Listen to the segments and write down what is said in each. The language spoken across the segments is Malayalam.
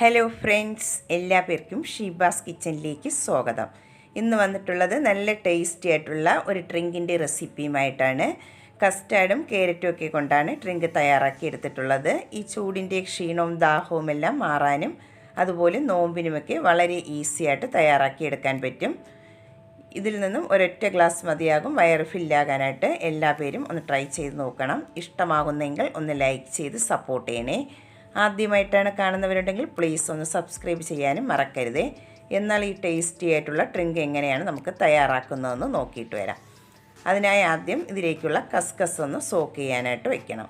ഹലോ ഫ്രണ്ട്സ് എല്ലാ പേർക്കും ഷീബാസ് കിച്ചണിലേക്ക് സ്വാഗതം. ഇന്ന് വന്നിട്ടുള്ളത് നല്ല ടേസ്റ്റി ആയിട്ടുള്ള ഒരു ഡ്രിങ്കിന്റെ റെസിപ്പിയുമായിട്ടാണ്. കസ്റ്റാർഡും കാരറ്റും ഒക്കെ കൊണ്ടാണ് ഡ്രിങ്ക് തയ്യാറാക്കി എടുത്തിട്ടുള്ളത്. ഈ ചൂടിന്റെ ക്ഷീണവും ദാഹവും എല്ലാം മാറാനും അതുപോലെ നോമ്പിനുമൊക്കെ വളരെ ഈസി ആയിട്ട് തയ്യാറാക്കി എടുക്കാൻ പറ്റും. ഇതിൽ നിന്നും ഒരൊറ്റ ഗ്ലാസ് മതിയാകും. വയർ ഫില്ലാകാനായിട്ട് എല്ലാ പേരും ഒന്ന് ട്രൈ ചെയ്ത് നോക്കണം. ഇഷ്ടമാകുന്നെങ്കിൽ ഒന്ന് ലൈക്ക് ചെയ്ത് സപ്പോർട്ട് ചെയ്യണേ. ആദ്യമായിട്ടാണ് കാണുന്നവരുണ്ടെങ്കിൽ പ്ലീസ് ഒന്ന് സബ്സ്ക്രൈബ് ചെയ്യാനും മറക്കരുതേ. എന്നാൽ ഈ ടേസ്റ്റി ആയിട്ടുള്ള ഡ്രിങ്ക് എങ്ങനെയാണ് നമുക്ക് തയ്യാറാക്കുന്നതെന്ന് നോക്കിയിട്ട് വരാം. അതിനായി ആദ്യം ഇതിലേക്കുള്ള കസ്കസ് ഒന്ന് സോക്ക് ചെയ്യാനായിട്ട് വെക്കണം.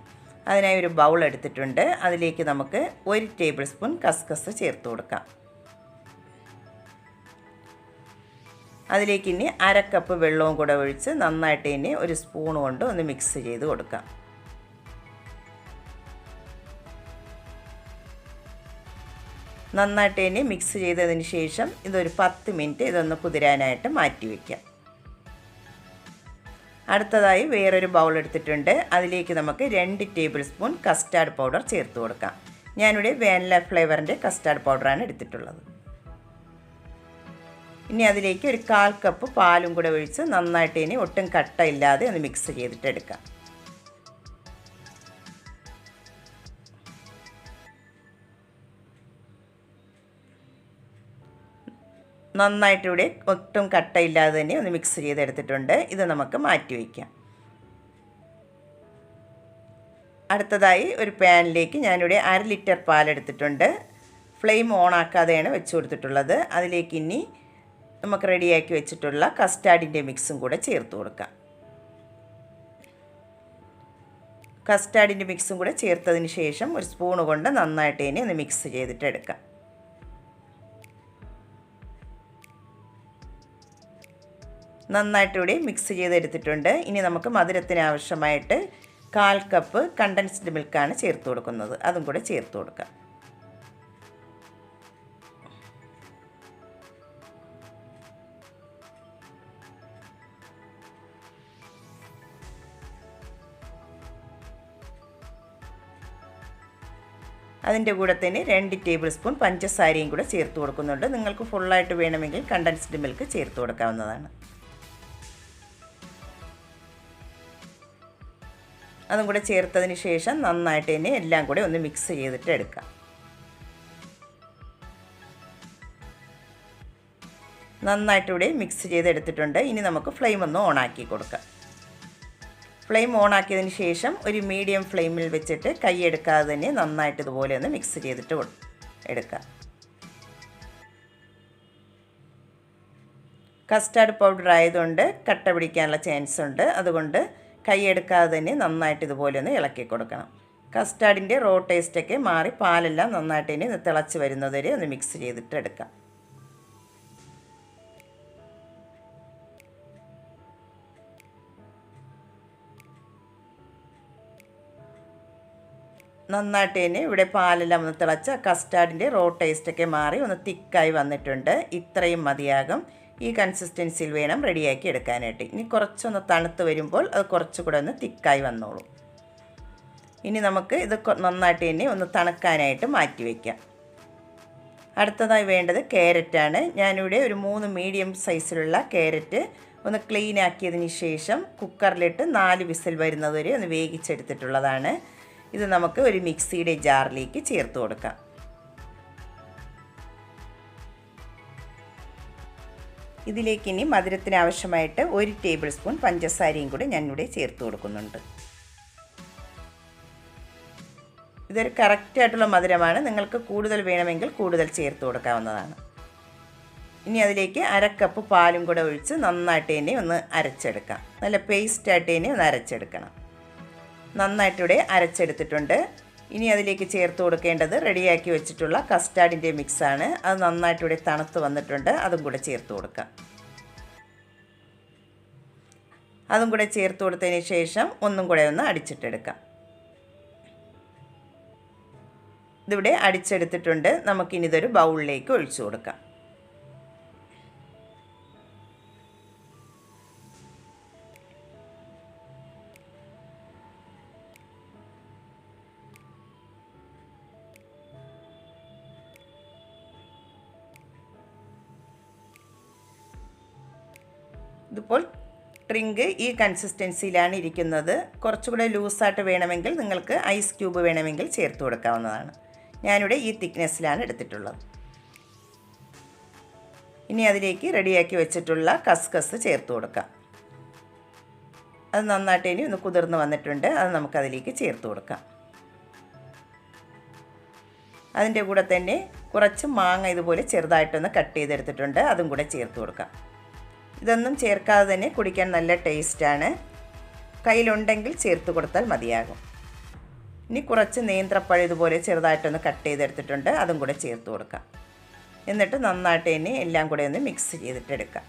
അതിനായി ഒരു ബൗൾ എടുത്തിട്ടുണ്ട്. അതിലേക്ക് നമുക്ക് ഒരു ടേബിൾ സ്പൂൺ കസ്കസ് ചേർത്ത് കൊടുക്കാം. അതിലേക്ക് ഇനി അര കപ്പ് വെള്ളവും കൂടെ ഒഴിച്ച് നന്നായിട്ട് ഇനി ഒരു സ്പൂൺ കൊണ്ട് ഒന്ന് മിക്സ് ചെയ്ത് കൊടുക്കാം. നന്നായിട്ട് ഇനി മിക്സ് ചെയ്തതിന് ശേഷം ഇതൊരു പത്ത് മിനിറ്റ് ഇതൊന്ന് കുതിരാനായിട്ട് മാറ്റി വയ്ക്കാം അടുത്തതായി വേറൊരു ബൗൾ എടുത്തിട്ടുണ്ട്. അതിലേക്ക് നമുക്ക് രണ്ട് ടേബിൾ സ്പൂൺ കസ്റ്റാർഡ് പൗഡർ ചേർത്ത് കൊടുക്കാം. ഞാനിവിടെ വേനല ഫ്ലേവറിന്റെ കസ്റ്റാർഡ് പൗഡറാണ് എടുത്തിട്ടുള്ളത്. ഇനി അതിലേക്ക് ഒരു കാൽ കപ്പ് പാലും കൂടെ ഒഴിച്ച് നന്നായിട്ട് ഇനി ഒട്ടും കട്ട ഇല്ലാതെ ഒന്ന് മിക്സ് ചെയ്തിട്ട് നന്നായിട്ട് ഇവിടെ ഒട്ടും കട്ടയില്ലാതെ തന്നെ ഒന്ന് മിക്സ് ചെയ്തെടുത്തിട്ടുണ്ട്. ഇത് നമുക്ക് മാറ്റി വയ്ക്കാം. അടുത്തതായി ഒരു പാനിലേക്ക് ഞാനിവിടെ അര ലിറ്റർ പാലെടുത്തിട്ടുണ്ട്. ഫ്ലെയിം ഓൺ ആക്കാതെയാണ് വെച്ച് കൊടുത്തിട്ടുള്ളത്. അതിലേക്ക് ഇനി നമുക്ക് റെഡിയാക്കി വെച്ചിട്ടുള്ള കസ്റ്റാർഡിന്റെ മിക്സും കൂടെ ചേർത്ത് കൊടുക്കാം. കസ്റ്റാർഡിന്റെ മിക്സും കൂടെ ചേർത്തതിന് ശേഷം ഒരു സ്പൂൺ കൊണ്ട് നന്നായിട്ട് ഇനി ഒന്ന് മിക്സ് ചെയ്തിട്ട് എടുക്കാം. നന്നായിട്ട് ഇവിടെ മിക്സ് ചെയ്തെടുത്തിട്ടുണ്ട്. ഇനി നമുക്ക് മധുരത്തിന് ആവശ്യമായിട്ട് കാൽ കപ്പ് കണ്ടൻസ്ഡ് മിൽക്കാണ് ചേർത്ത് കൊടുക്കുന്നത്. അതും കൂടെ ചേർത്ത് കൊടുക്കാം. അതിന്റെ കൂടെ തന്നെ രണ്ട് ടേബിൾ സ്പൂൺ പഞ്ചസാരയും കൂടെ ചേർത്ത് കൊടുക്കുന്നുണ്ട്. നിങ്ങൾക്ക് ഫുള്ളായിട്ട് വേണമെങ്കിൽ കണ്ടൻസ്ഡ് മിൽക്ക് ചേർത്ത് കൊടുക്കാവുന്നതാണ്. അതും കൂടെ ചേർത്തതിന് ശേഷം നന്നായിട്ട് തന്നെ എല്ലാം കൂടെ ഒന്ന് മിക്സ് ചെയ്തിട്ട് എടുക്കാം. നന്നായിട്ട് ഇവിടെ മിക്സ് ചെയ്തെടുത്തിട്ടുണ്ട്. ഇനി നമുക്ക് ഫ്ലെയിം ഒന്ന് ഓണാക്കി കൊടുക്കാം. ഫ്ലെയിം ഓണാക്കിയതിന് ശേഷം ഒരു മീഡിയം ഫ്ലെയിമിൽ വെച്ചിട്ട് കൈ എടുക്കാതെ തന്നെ നന്നായിട്ട് ഇതുപോലെ ഒന്ന് മിക്സ് ചെയ്തിട്ട് എടുക്കാം. കസ്റ്റാർഡ് പൗഡർ ആയതുകൊണ്ട് കട്ട പിടിക്കാനുള്ള ചാൻസ് ഉണ്ട്. അതുകൊണ്ട് കൈയെടുക്കാതെ തന്നെ നന്നായിട്ട് ഇതുപോലെ ഒന്ന് ഇളക്കി കൊടുക്കണം. കസ്റ്റാർഡിന്റെ റോ ടേസ്റ്റൊക്കെ മാറി പാലെല്ലാം നന്നായിട്ട് ഇനി തിളച്ച് വരുന്നതുവരെ ഒന്ന് മിക്സ് ചെയ്തിട്ട് എടുക്കാം. നന്നായിട്ട് തന്നെ ഇവിടെ പാലെല്ലാം ഒന്ന് തിളച്ച കസ്റ്റാർഡിന്റെ റോ ടേസ്റ്റൊക്കെ മാറി ഒന്ന് തിക്കായി വന്നിട്ടുണ്ട്. ഇത്രയും മതിയാകും. ഈ കൺസിസ്റ്റൻസിയിൽ വേണം റെഡിയാക്കി എടുക്കാനായിട്ട്. ഇനി കുറച്ചൊന്ന് തണുത്ത് വരുമ്പോൾ അത് കുറച്ചുകൂടെ ഒന്ന് തിക്കായി വന്നോളൂ. ഇനി നമുക്ക് ഇത് നന്നായിട്ട് തന്നെ ഒന്ന് തണുക്കാനായിട്ട് മാറ്റി വയ്ക്കാം അടുത്തതായി വേണ്ടത് ക്യാരറ്റാണ്. ഞാനിവിടെ ഒരു മൂന്ന് മീഡിയം സൈസിലുള്ള ക്യാരറ്റ് ഒന്ന് ക്ലീൻ ആക്കിയതിന് ശേഷം കുക്കറിലിട്ട് നാല് വിസിൽ വരുന്നതുവരെ ഒന്ന് വേവിച്ചെടുത്തിട്ടുള്ളതാണ്. ഇത് നമുക്ക് ഒരു മിക്സിയുടെ ജാറിലേക്ക് ചേർത്ത് കൊടുക്കാം. ഇതിലേക്ക് ഇനി മധുരത്തിന് ആവശ്യമായിട്ട് ഒരു ടേബിൾ സ്പൂൺ പഞ്ചസാരയും കൂടി ഞാനിവിടെ ചേർത്ത് കൊടുക്കുന്നുണ്ട്. ഇതൊരു കറക്റ്റായിട്ടുള്ള മധുരമാണ്. നിങ്ങൾക്ക് കൂടുതൽ വേണമെങ്കിൽ കൂടുതൽ ചേർത്ത് കൊടുക്കാവുന്നതാണ്. ഇനി അതിലേക്ക് അരക്കപ്പ് പാലും കൂടെ ഒഴിച്ച് നന്നായിട്ട് തന്നെ ഒന്ന് അരച്ചെടുക്കാം. നല്ല പേസ്റ്റായിട്ട് തന്നെ ഒന്ന് അരച്ചെടുക്കണം. നന്നായിട്ടിവിടെ അരച്ചെടുത്തിട്ടുണ്ട്. ഇനി അതിലേക്ക് ചേർത്ത് കൊടുക്കേണ്ടത് റെഡിയാക്കി വെച്ചിട്ടുള്ള കസ്റ്റാർഡിന്റെ മിക്സാണ്. അത് നന്നായിട്ട് ഇവിടെ തണുത്ത് വന്നിട്ടുണ്ട്. അതും കൂടെ ചേർത്ത് കൊടുക്കാം. അതും കൂടെ ചേർത്ത് കൊടുത്തതിന് ശേഷം ഒന്നും കൂടെ ഒന്ന് അടിച്ചിട്ടെടുക്കാം. ഇതിവിടെ അടിച്ചെടുത്തിട്ടുണ്ട്. നമുക്കിനിതൊരു ബൗളിലേക്ക് ഒഴിച്ചു കൊടുക്കാം. ഇതിപ്പോൾ ഡ്രിങ്ക് ഈ കൺസിസ്റ്റൻസിയിലാണ് ഇരിക്കുന്നത്. കുറച്ചുകൂടെ ലൂസായിട്ട് വേണമെങ്കിൽ നിങ്ങൾക്ക് ഐസ് ക്യൂബ് വേണമെങ്കിൽ ചേർത്ത് കൊടുക്കാവുന്നതാണ്. ഞാനിവിടെ ഈ തിക്നെസ്സിലാണ് എടുത്തിട്ടുള്ളത്. ഇനി അതിലേക്ക് റെഡിയാക്കി വെച്ചിട്ടുള്ള കസ്കസ് ചേർത്ത് കൊടുക്കാം. അത് നന്നായിട്ട് ഇനി ഒന്ന് കുതിർന്ന് വന്നിട്ടുണ്ട്. അത് നമുക്കതിലേക്ക് ചേർത്ത് കൊടുക്കാം. അതിന്റെ കൂടെ തന്നെ കുറച്ച് മാങ്ങ ഇതുപോലെ ചെറുതായിട്ടൊന്ന് കട്ട് ചെയ്തെടുത്തിട്ടുണ്ട്. അതും കൂടെ ചേർത്ത് കൊടുക്കാം. ഇതൊന്നും ചേർക്കാതെ തന്നെ കുടിക്കാൻ നല്ല ടേസ്റ്റാണ്. കയ്യിലുണ്ടെങ്കിൽ ചേർത്ത് കൊടുത്താൽ മതിയാകും. ഇനി കുറച്ച് നേന്ത്രപ്പഴം ഇതുപോലെ ചെറുതായിട്ടൊന്ന് കട്ട് ചെയ്തെടുത്തിട്ടുണ്ട്. അതും കൂടെ ചേർത്ത് കൊടുക്കാം. എന്നിട്ട് നന്നായിട്ട് തന്നെ എല്ലാം കൂടെ ഒന്ന് മിക്സ് ചെയ്തിട്ടെടുക്കാം.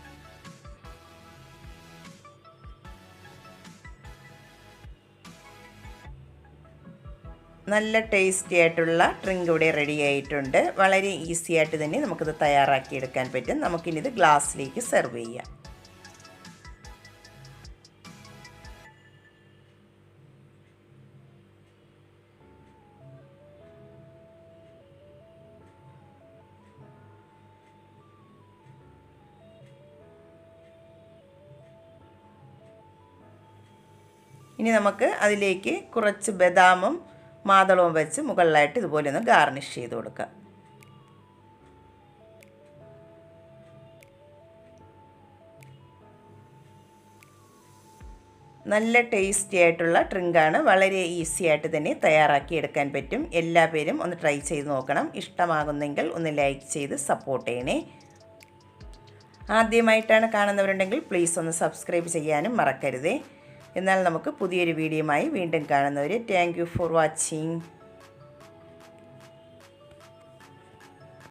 നല്ല ടേസ്റ്റി ആയിട്ടുള്ള ഡ്രിങ്ക് ഇവിടെ റെഡി ആയിട്ടുണ്ട്. വളരെ ഈസി ആയിട്ട് തന്നെ നമുക്കിത് തയ്യാറാക്കിയെടുക്കാൻ പറ്റും. നമുക്കിനി ഇത് ഗ്ലാസ്സിലേക്ക് സെർവ് ചെയ്യാം. ഇനി നമുക്ക് അതിലേക്ക് കുറച്ച് ബദാമും മാതളവും വെച്ച് മുകളിലായിട്ട് ഇതുപോലെ ഒന്ന് ഗാർണിഷ് ചെയ്ത് കൊടുക്കുക നല്ല ടേസ്റ്റി ആയിട്ടുള്ള ഡ്രിങ്കാണ് വളരെ ഈസി ആയിട്ട് തന്നെ തയ്യാറാക്കി എടുക്കാൻ പറ്റും. എല്ലാ പേരും ഒന്ന് ട്രൈ ചെയ്ത് നോക്കണം. ഇഷ്ടമാകുന്നെങ്കിൽ ഒന്ന് ലൈക്ക് ചെയ്ത് സപ്പോർട്ട് ചെയ്യണേ. ആദ്യമായിട്ടാണ് കാണുന്നവരുണ്ടെങ്കിൽ പ്ലീസ് ഒന്ന് സബ്സ്ക്രൈബ് ചെയ്യാനും മറക്കരുതേ. എന്നാൽ നമുക്ക് പുതിയൊരു വീഡിയോയുമായി വീണ്ടും കാണുന്നവർ താങ്ക് ഫോർ വാച്ചിങ്